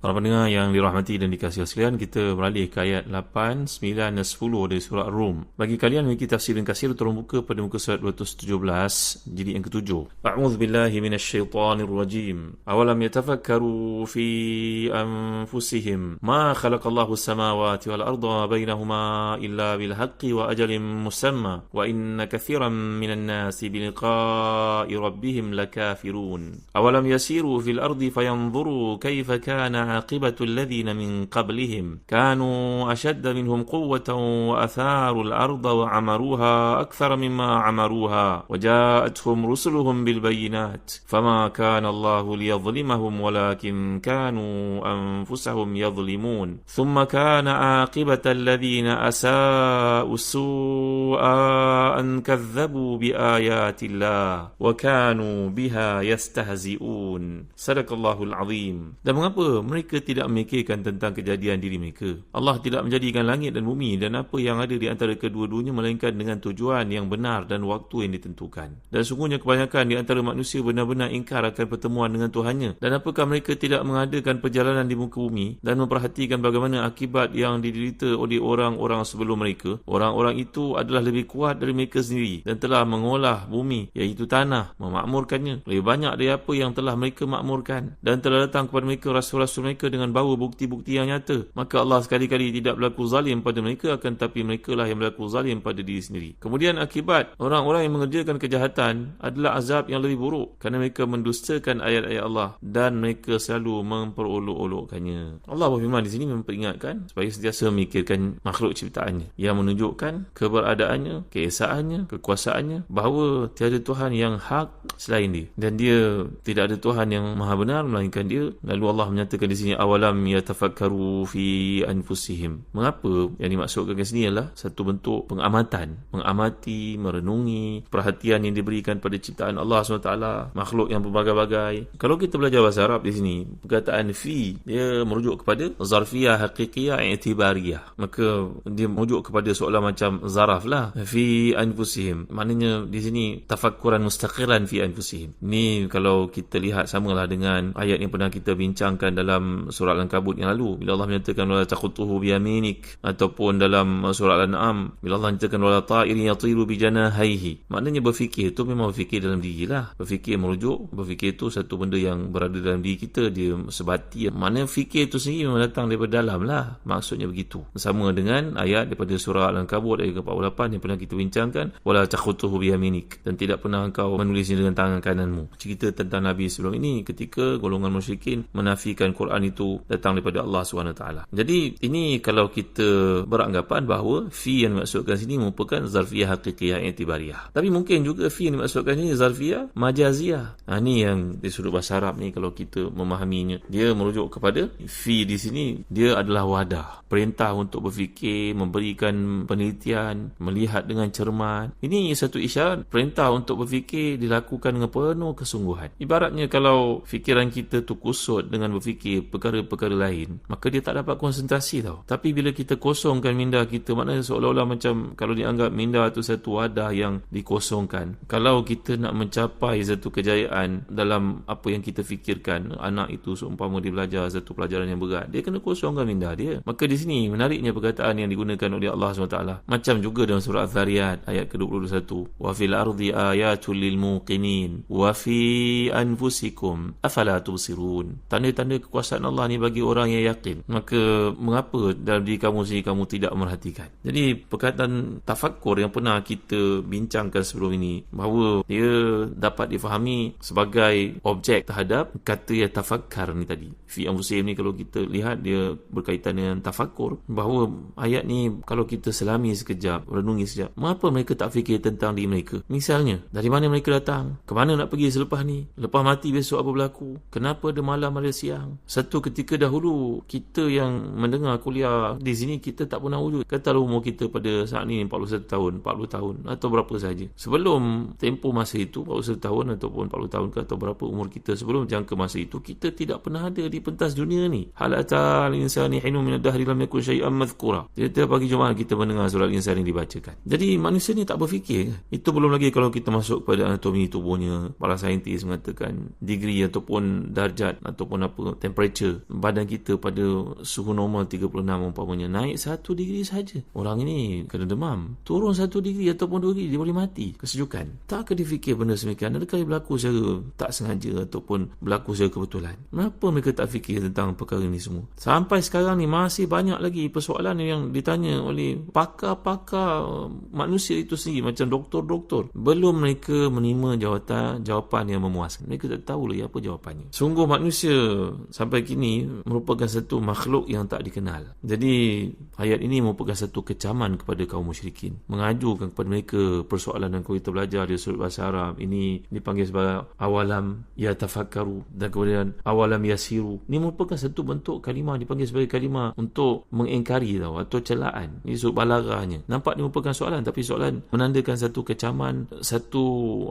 Para pendengar yang dirahmati dan dikasihi sekalian, kita beralih ke ayat 8, 9 dan 10 dari surah Rum. Bagi kalian kita tafsir dan kasir, tolong buka pada muka surat 217, jadi yang ketujuh. A'udhu billahi minasyaitanir rajim. Awalam yatafakkaru fi anfusihim. Ma khalaqallahu samawati wal arda bainahuma illa bil haqqi wa ajalin musamma. Wa inna kathiran minan nasi biliqa'i rabbihim lakafirun. Awalam yasiru fil ardi fayanzuru kaifa kana عاقبة الذين من قبلهم. كانوا أشد منهم قوة وأثاروا الأرض وعمروها أكثر مما عمروها. وجاءتهم رسلهم بالبينات. فما كان الله ليظلمهم ولكن كانوا أنفسهم يظلمون. ثم كان عاقبة الذين أساءوا السوء أن كذبوا بآيات الله وكانوا بها يستهزئون. صدق الله العظيم. Dan tidak memikirkan tentang kejadian diri mereka. Allah tidak menjadikan langit dan bumi dan apa yang ada di antara kedua-duanya melainkan dengan tujuan yang benar dan waktu yang ditentukan. Dan sungguhnya kebanyakan di antara manusia benar-benar ingkar akan pertemuan dengan Tuhannya. Dan apakah mereka tidak mengadakan perjalanan di muka bumi dan memperhatikan bagaimana akibat yang diderita oleh orang-orang sebelum mereka? Orang-orang itu adalah lebih kuat dari mereka sendiri dan telah mengolah bumi iaitu tanah, memakmurkannya. Lebih banyak dari apa yang telah mereka makmurkan. Dan telah datang kepada mereka rasul-rasul mereka dengan bawa bukti-bukti yang nyata. Maka Allah sekali-kali tidak berlaku zalim pada mereka akan tapi mereka lah yang berlaku zalim pada diri sendiri. Kemudian akibat orang-orang yang mengerjakan kejahatan adalah azab yang lebih buruk kerana mereka mendustakan ayat-ayat Allah dan mereka selalu memperolok-olokkannya. Allah berfirman di sini memperingatkan supaya sentiasa memikirkan makhluk ciptaannya yang menunjukkan keberadaannya, keesaannya, kekuasaannya bahawa tiada Tuhan yang hak selain dia dan dia tidak ada Tuhan yang maha benar melainkan dia lalu Allah menyatakan di sini awalam yatafakkaru fi anfusihim. Mengapa yang dimaksudkan di sini adalah satu bentuk pengamatan, mengamati, merenungi perhatian yang diberikan pada ciptaan Allah SWT, makhluk yang berbagai-bagai. Kalau kita belajar bahasa Arab di sini, perkataan fi dia merujuk kepada zarfiyah haqiqiyah i'tibariyah. Maka dia merujuk kepada soalan macam zaraf lah fi anfusihim. Maknanya di sini tafakkuran mustaqiran fi anfusihim. Ni kalau kita lihat samalah dengan ayat yang pernah kita bincangkan dalam surah Al-Ankabut yang lalu. Bila Allah menyatakan wala taqutuhu bi yaminik ataupun dalam surah Al-An'am bila Allah menyatakan wala ta'irin yatiru bi janahaihi maknanya berfikir itu memang berfikir dalam diri lah. Berfikir merujuk berfikir itu satu benda yang berada dalam diri kita dia sebati. Mana fikir itu sendiri memang datang daripada dalam lah. Maksudnya begitu. Sama dengan ayat daripada surah Al-Ankabut ayat ke-48 yang pernah kita bincangkan wala taqutuhu bi yaminik dan tidak pernah engkau menulisnya dengan tangan kananmu. Cerita tentang Nabi sebelum ini ketika golongan musyrikin menafikan Quran Quran itu datang daripada Allah SWT. Jadi ini kalau kita beranggapan bahawa fi yang dimaksudkan sini merupakan zarfiyah hakikiyah i'tibariyah. Tapi mungkin juga fi yang dimaksudkan sini zarfiyah majaziyah. Ha, ini yang di sudut bahasa Arab ni kalau kita memahaminya. Dia merujuk kepada fi di sini dia adalah wadah. Perintah untuk berfikir, memberikan penelitian, melihat dengan cermat. Ini satu isyarat perintah untuk berfikir dilakukan dengan penuh kesungguhan. Ibaratnya kalau fikiran kita tu kusut dengan berfikir perkara-perkara lain maka dia tak dapat konsentrasi tau. Tapi bila kita kosongkan minda kita maknanya seolah-olah macam kalau dianggap minda itu satu wadah yang dikosongkan. Kalau kita nak mencapai satu kejayaan dalam apa yang kita fikirkan anak itu seumpama dia belajar satu pelajaran yang berat dia kena kosongkan minda dia. Maka di sini menariknya perkataan yang digunakan oleh Allah SWT macam juga dalam surah Al-Zariyat ayat ke-21 wa fil ardi ayatul lil muqinin wa fi anfusikum afala tubsirun. Tanda-tanda kekuasaan kekuasaan Allah ni bagi orang yang yakin. Maka mengapa dalam diri kamu sendiri kamu tidak merhatikan? Jadi perkataan tafakkur yang pernah kita bincangkan sebelum ini bahawa dia dapat difahami sebagai objek terhadap kata yang tafakkar ni tadi. Fi anfusihim ni kalau kita lihat dia berkaitan dengan tafakkur bahawa ayat ni kalau kita selami sekejap, renungi sekejap, mengapa mereka tak fikir tentang diri mereka? Misalnya, dari mana mereka datang? Ke mana nak pergi selepas ni? Lepas mati besok apa berlaku? Kenapa ada malam ada siang? Satu ketika dahulu kita yang mendengar kuliah di sini kita tak pernah wujud. Katalah umur kita pada saat ni 41 tahun, 40 tahun atau berapa saja. Sebelum tempoh masa itu 41 tahun ataupun 40 tahun ke atau berapa umur kita sebelum jangka masa itu kita tidak pernah ada di pentas dunia ni. Hal atal insani hinu min ad-dahri lam yakun syai'an madhkura. Tiap pagi Jumaat kita mendengar surat insan yang dibacakan. Jadi manusia ni tak berfikir. Itu belum lagi kalau kita masuk pada anatomi tubuhnya. Para saintis mengatakan degree ataupun darjat ataupun apa temperature badan kita pada suhu normal 36 umpamanya naik satu degree saja. Orang ini kena demam. Turun satu degree ataupun dua degree dia boleh mati. Kesejukan. Tak akan difikir benda semikian. Adakah berlaku secara tak sengaja ataupun berlaku secara kebetulan. Kenapa mereka tak fikir tentang perkara ini semua? Sampai sekarang ni masih banyak lagi persoalan yang ditanya oleh pakar-pakar manusia itu sendiri macam doktor-doktor. Belum mereka menerima jawatan jawapan yang memuaskan. Mereka tak tahu lagi apa jawapannya. Sungguh manusia sampai kini merupakan satu makhluk yang tak dikenal. Jadi ayat ini merupakan satu kecaman kepada kaum musyrikin. Mengajukan kepada mereka persoalan yang kita belajar di surat bahasa Arab. Ini dipanggil sebagai awalam ya tafakkaru dan kemudian awalam yasiru. Ini merupakan satu bentuk kalimah dipanggil sebagai kalimah untuk mengingkari tahu atau celaan. Ini surat balaghahnya. Nampak ini merupakan soalan tapi soalan menandakan satu kecaman, satu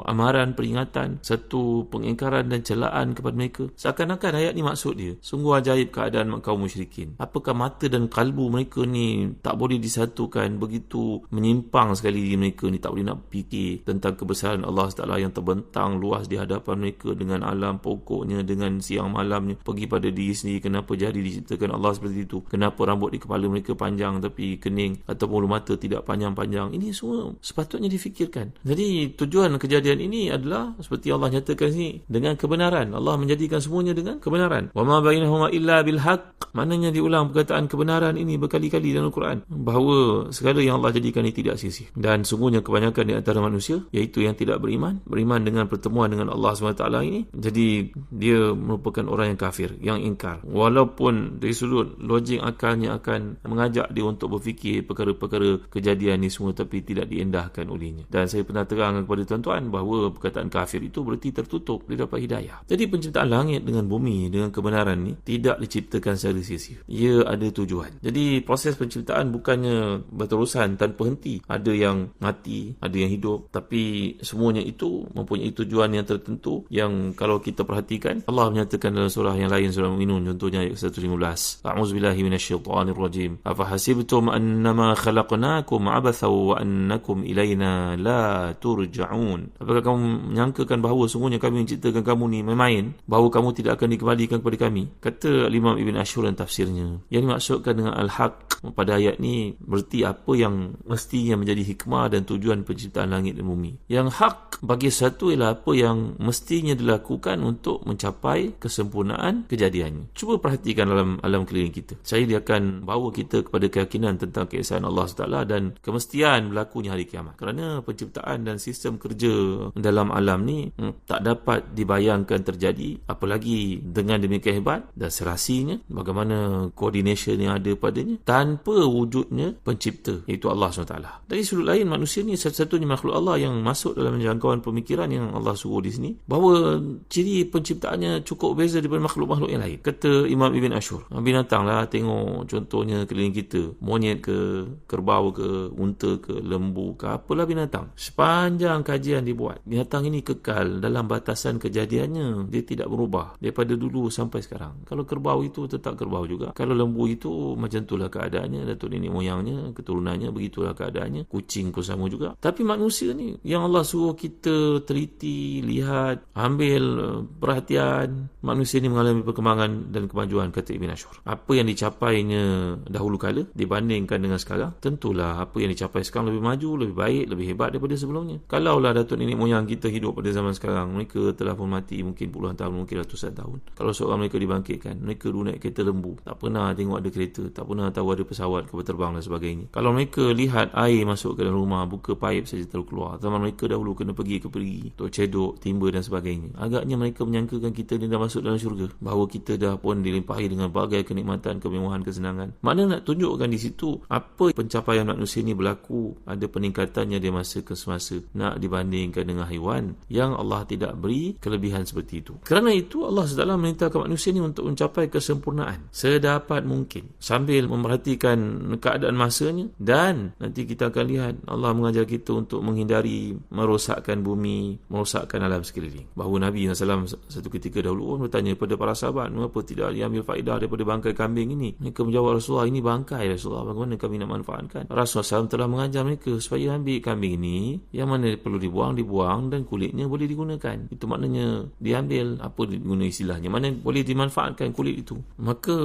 amaran peringatan, satu pengingkaran dan celaan kepada mereka. Seakan-akan ayat ni maksud dia. Sungguh ajaib keadaan kaum musyrikin. Apakah mata dan kalbu mereka ni tak boleh disatukan begitu menyimpang sekali mereka ni tak boleh nak fikir tentang kebesaran Allah SWT yang terbentang luas di hadapan mereka dengan alam pokoknya dengan siang malamnya pergi pada diri sendiri kenapa jadi diciptakan Allah seperti itu? Kenapa rambut di kepala mereka panjang tapi kening ataupun bulu mata tidak panjang-panjang? Ini semua sepatutnya difikirkan. Jadi tujuan kejadian ini adalah seperti Allah nyatakan sini dengan kebenaran. Allah menjadikan semuanya dengan kebenaran. Wa ma bainahuma illa bil haqq. Maknanya diulang perkataan kebenaran ini berkali-kali dalam Al-Quran. Bahawa segala yang Allah jadikan ini tidak sia-sia dan sungguhnya kebanyakan di antara manusia iaitu yang tidak beriman beriman dengan pertemuan dengan Allah SWT ini jadi dia merupakan orang yang kafir yang ingkar. Walaupun dari sudut logik akalnya akan mengajak dia untuk berfikir perkara-perkara kejadian ini semua tapi tidak diendahkan olehnya. Dan saya pernah terangkan kepada tuan-tuan bahawa perkataan kafir itu berarti tertutup dia dapat hidayah. Jadi penciptaan langit dengan bumi dengan kebenaran ni tidak diciptakan secara sia-sia. Ia ada tujuan. Jadi proses penciptaan bukannya berterusan tanpa henti. Ada yang mati ada yang hidup. Tapi semuanya itu mempunyai tujuan yang tertentu yang kalau kita perhatikan Allah menyatakan dalam surah yang lain surah Mu'minun contohnya ayat 115 A'udzubillahi minasyaitanirrajim afa hasibtum annama khalaqnakum abatha wa annakum ilaina la turja'un? Apakah kamu menyangkakan bahawa sungguhnya kami menciptakan kamu ni main-main? Bahawa kamu tidak akan dikembalikan kepada kami kata Imam Ibn Ashur dan tafsirnya yang dimaksudkan dengan al-haq pada ayat ni berarti apa yang mestinya menjadi hikmah dan tujuan penciptaan langit dan bumi. Yang hak bagi satu ialah apa yang mestinya dilakukan untuk mencapai kesempurnaan kejadiannya. Cuba perhatikan dalam alam keliling kita. Saya dia akan bawa kita kepada keyakinan tentang keesaan Allah SWT dan kemestian berlakunya hari kiamat. Kerana penciptaan dan sistem kerja dalam alam ni hmm, tak dapat dibayangkan terjadi apalagi dengan demikian hebat dan serasinya bagaimana coordination yang ada padanya tanpa wujudnya pencipta iaitu Allah SWT. Dari sudut lain manusia ni satu-satunya makhluk Allah yang masuk dalam jangkauan pemikiran yang Allah suruh di sini bahawa ciri penciptaannya cukup beza daripada makhluk-makhluk yang lain. Kata Imam Ibn Ashur binatang lah tengok contohnya keliling kita monyet ke kerbau ke unta ke lembu ke apalah binatang. Sepanjang kajian dibuat binatang ini kekal dalam batasan kejadiannya dia tidak berubah. Daripada dulu sampai sekarang kalau kerbau itu tetap kerbau juga. Kalau lembu itu macam itulah keadaannya. Datuk nenek moyangnya keturunannya begitulah keadaannya. Kucing pun sama juga. Tapi manusia ni yang Allah suruh kita teliti lihat ambil uh, perhatian manusia ni mengalami perkembangan dan kemajuan kata Ibn Ashur. Apa yang dicapainya dahulu kala dibandingkan dengan sekarang tentulah apa yang dicapai sekarang lebih maju lebih baik lebih hebat daripada sebelumnya. Kalaulah datuk nenek moyang kita hidup pada zaman sekarang mereka telah pun mati mungkin puluhan tahun mungkin ratusan tahun. Kalau seorang mereka dibangkitkan. Mereka dulu naik kereta lembu. Tak pernah tengok ada kereta. Tak pernah tahu ada pesawat kapal terbang dan sebagainya. Kalau mereka lihat air masuk ke dalam rumah, buka paip saja terus keluar. Zaman mereka dahulu kena pergi ke pergi. Tok cedok, timba dan sebagainya. Agaknya mereka menyangkakan kita ni dah masuk dalam syurga. Bahawa kita dah pun dilimpahi dengan bagai kenikmatan, kemewahan, kesenangan. Mana nak tunjukkan di situ apa pencapaian manusia ini berlaku. Ada peningkatannya di masa ke semasa. Nak dibandingkan dengan haiwan yang Allah tidak beri kelebihan seperti itu. Kerana itu Allah SWT memerintahkan manusia ini untuk mencapai kesempurnaan sedapat mungkin sambil memerhatikan keadaan masanya dan nanti kita akan lihat Allah mengajar kita untuk menghindari merosakkan bumi, merosakkan alam sekeliling. Bahawa Nabi SAW satu ketika dahulu orang bertanya kepada para sahabat mengapa tidak diambil faedah daripada bangkai kambing ini. Mereka menjawab Rasulullah ini bangkai Rasulullah bagaimana kami nak manfaatkan. Rasulullah SAW telah mengajar mereka supaya ambil kambing ini yang mana perlu dibuang, dibuang dan kulitnya boleh digunakan. Itu maknanya diambil apa guna istilahnya mana boleh dimanfaatkan kulit itu. Maka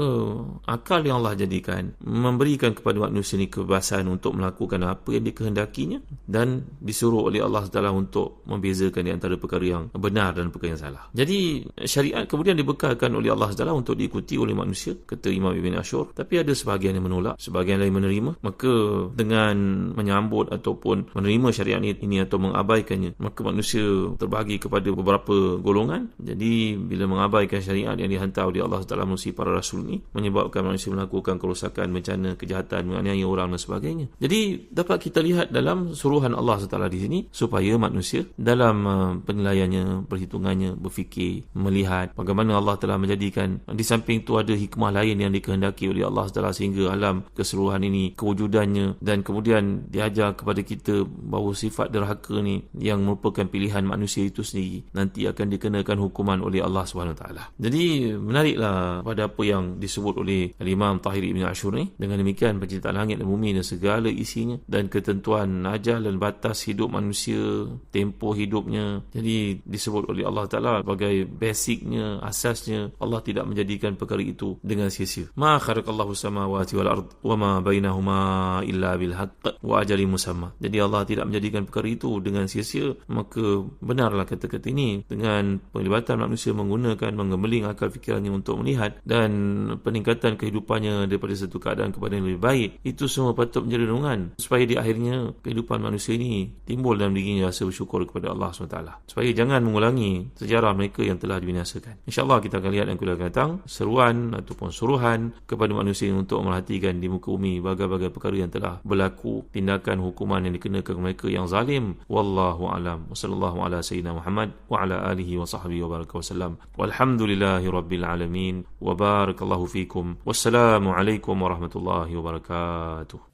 akal yang Allah jadikan memberikan kepada manusia ini kebebasan untuk melakukan apa yang dikehendakinya dan disuruh oleh Allah Taala untuk membezakan di antara perkara yang benar dan perkara yang salah. Jadi syariat kemudian dibekalkan oleh Allah Taala untuk diikuti oleh manusia kata Imam Ibn Ashur. Tapi ada sebahagian yang menolak sebahagian lain menerima. Maka dengan menyambut ataupun menerima syariat ini atau mengabaikannya maka manusia terbahagi kepada beberapa golongan. Jadi bila mengabaikan syariat yang dihantar oleh Allah Taala melalui para rasul ini menyebabkan manusia melakukan kerosakan, bencana, kejahatan, menganiaya orang dan sebagainya. Jadi dapat kita lihat dalam suruhan Allah Taala di sini supaya manusia dalam uh, penilaiannya, perhitungannya, berfikir, melihat bagaimana Allah telah menjadikan di samping itu ada hikmah lain yang dikehendaki oleh Allah Taala sehingga alam keseluruhan ini kewujudannya dan kemudian diajar kepada kita bahawa sifat derhaka ni yang merupakan pilihan manusia itu sendiri nanti akan dikenakan hukuman oleh Allah taala. Jadi menariklah pada apa yang disebut oleh Imam Tahir Ibn Ashur ni dengan demikian penciptaan langit dan bumi dan segala isinya dan ketentuan ajal dan batas hidup manusia, tempoh hidupnya. Jadi disebut oleh Allah taala sebagai basicnya, asasnya Allah tidak menjadikan perkara itu dengan sia-sia. Ma khalaqallahu samawati wal ard wa ma bainahuma illa bil haqq wa ajalin musamma. Jadi Allah tidak menjadikan perkara itu dengan sia-sia, maka benarlah kata-kata ini dengan pelibatan manusia menggunakan mengembeling akal fikirannya untuk melihat dan peningkatan kehidupannya daripada satu keadaan kepada yang lebih baik. Itu semua patut menjadi renungan supaya di akhirnya kehidupan manusia ini timbul dalam dirinya rasa bersyukur kepada Allah SWT. Supaya jangan mengulangi sejarah mereka yang telah dibinasakan. insyaAllah kita akan lihat yang kuliah datang seruan ataupun suruhan kepada manusia untuk merhatikan di muka bumi bagai-bagai perkara yang telah berlaku tindakan hukuman yang dikenakan mereka yang zalim. Wallahu alam. Wa sallallahu ala sayyidina Muhammad wa ala alihi wa sahbihi wa baraka wa sallam. Walhamdulillahi rabbil العالمين. وبارك الله فيكم. والسلام عليكم ورحمة الله وبركاته.